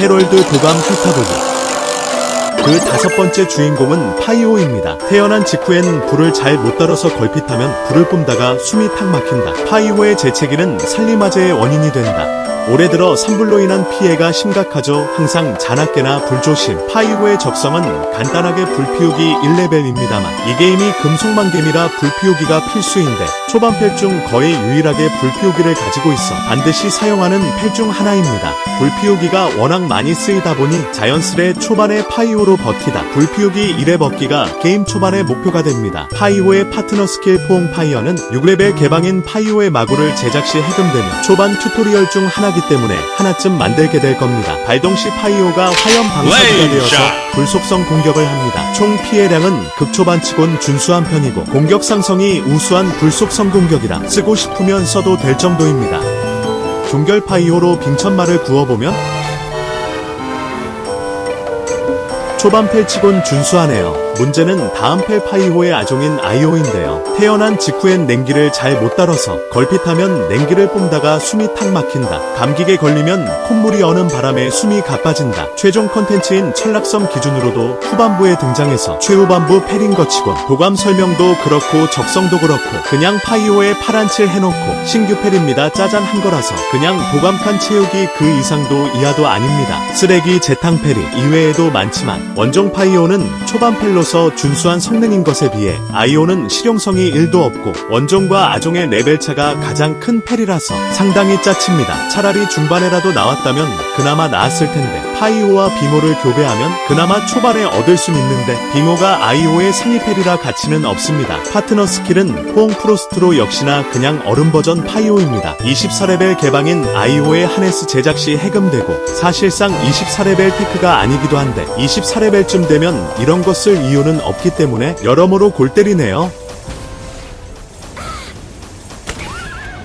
헤럴드 도감 훑어보기 그 다섯 번째 주인공은 파이오입니다. 태어난 직후엔 불을 잘 못 다뤄서 걸핏하면 불을 뿜다가 숨이 탁 막힌다. 파이오의 재채기는 살리마제의 원인이 된다. 올해 들어 산불로 인한 피해가 심각하죠. 항상 자나깨나 불조심. 파이오의 적성은 간단하게 불피우기 1레벨입니다만 이 게임이 금속만겜이라 불피우기가 필수인데 초반 펠 중 거의 유일하게 불피우기를 가지고 있어 반드시 사용하는 펠 중 하나입니다. 불피우기가 워낙 많이 쓰이다 보니 자연스레 초반에 파이오로 버티다. 불피우기 1회 벗기가 게임 초반의 목표가 됩니다. 파이오의 파트너 스킬 포옹 파이어는 6레벨 개방인 파이오의 마구를 제작 시 해금되며 초반 튜토리얼 중 하나기 때문에 하나쯤 만들게 될 겁니다. 발동 시 파이오가 화염 방사기가 되어서 불속성 공격을 합니다. 총 피해량은 극초반치곤 준수한 편이고 공격 상성이 우수한 불속성 공격이라 쓰고 싶으면 써도 될 정도입니다. 종결 파이오로 빙천말을 구워보면 초반 펠치곤 준수하네요. 문제는 다음 펠 파이호의 아종인 아이오인데요. 태어난 직후엔 냉기를 잘못 다뤄서 걸핏하면 냉기를 뿜다가 숨이 탁 막힌다. 감기에 걸리면 콧물이 어는 바람에 숨이 가빠진다. 최종 컨텐츠인 철락섬 기준으로도 후반부에 등장해서 최후반부 펠인 것치곤 도감 설명도 그렇고 적성도 그렇고 그냥 파이오에 파란칠 해놓고 신규 펠입니다. 짜잔 한 거라서 그냥 도감칸 채우기 그 이상도 이하도 아닙니다. 쓰레기 재탕 펠이 이외에도 많지만 원종 파이오는 초반 펠로 서 준수한 성능인 것에 비해 아이오는 실용성이 1도 없고 원종과 아종의 레벨 차가 가장 큰 펠이라서 상당히 짜칩니다. 차라리 중반에라도 나왔다면 그나마 나았을 텐데 파이오와 빙호를 교배하면 그나마 초반에 얻을 순 있는데 빙호가 아이오의 상위 펠이라 가치는 없습니다. 파트너 스킬은 포옹 프로스트로 역시나 그냥 얼음 버전 파이오입니다. 24레벨 개방인 아이오의 하네스 제작 시 해금되고 사실상 24레벨 테크가 아니기도 한데 24레벨쯤 되면 이런 거쓸 이유는 없기 때문에 여러모로 골 때리네요.